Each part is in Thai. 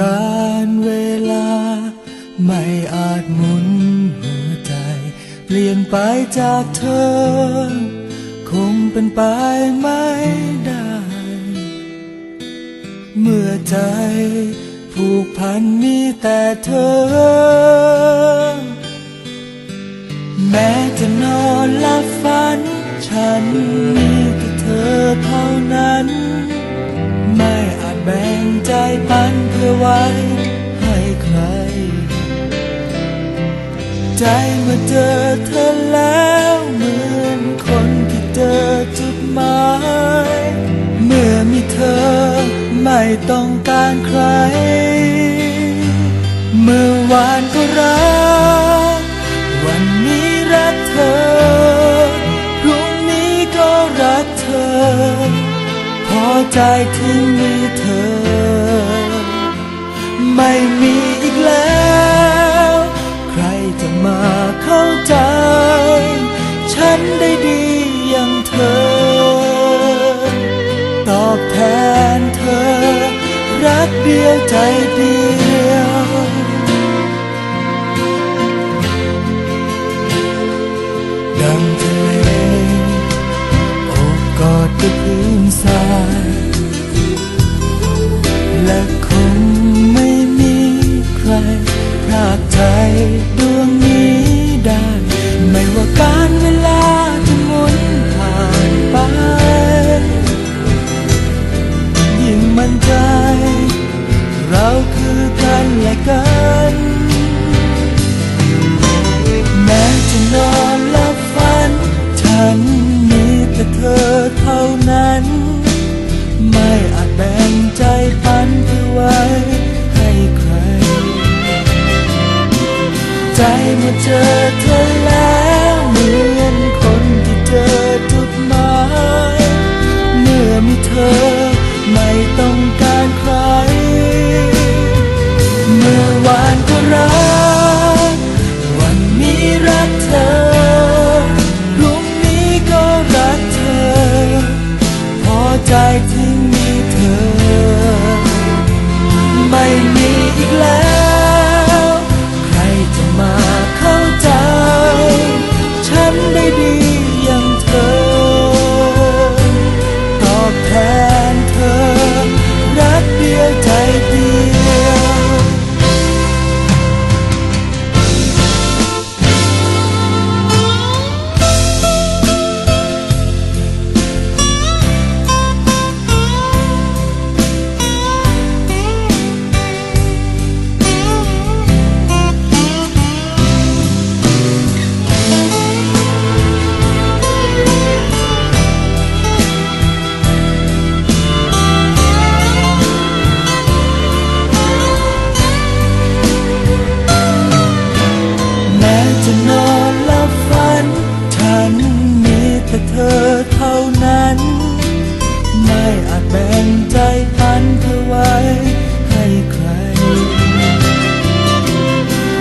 การเวลาไม่อาจหมุนหัวใจ เปลี่ยนไปจากเธอ คงเป็นไปไม่ได้ เมื่อใจผูกพันมีแต่เธอ แม้จะนอนหลับฝันฉัน ปันเพื่อไว้ให้ใคร ใจมื่อเจอเธอแล้วเหมือนคนที่เจอจุดหมาย เมื่อมีเธอไม่ต้องการใคร เมื่อวานก็รัก วันนี้รักเธอพรุ่งนี้ก็รักเธอ พอใจที่มีเธอ นเธอ รักเดียวใจเดียวดังทะเลโอบกอดกับพื้นทรายและ เ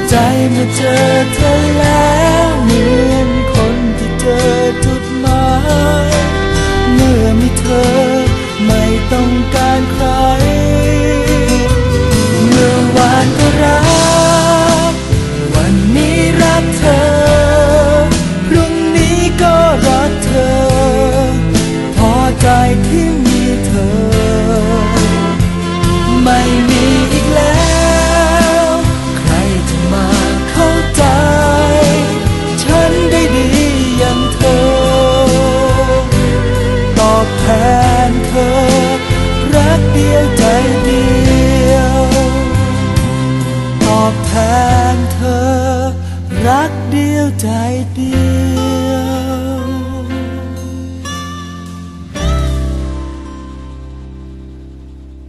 ใจเมื่อเจอเธอแล้วเหมือนคนที่เจอจุดหมาย เมื่อมีเธอไม่ต้องการใคร เดียวใจเดียว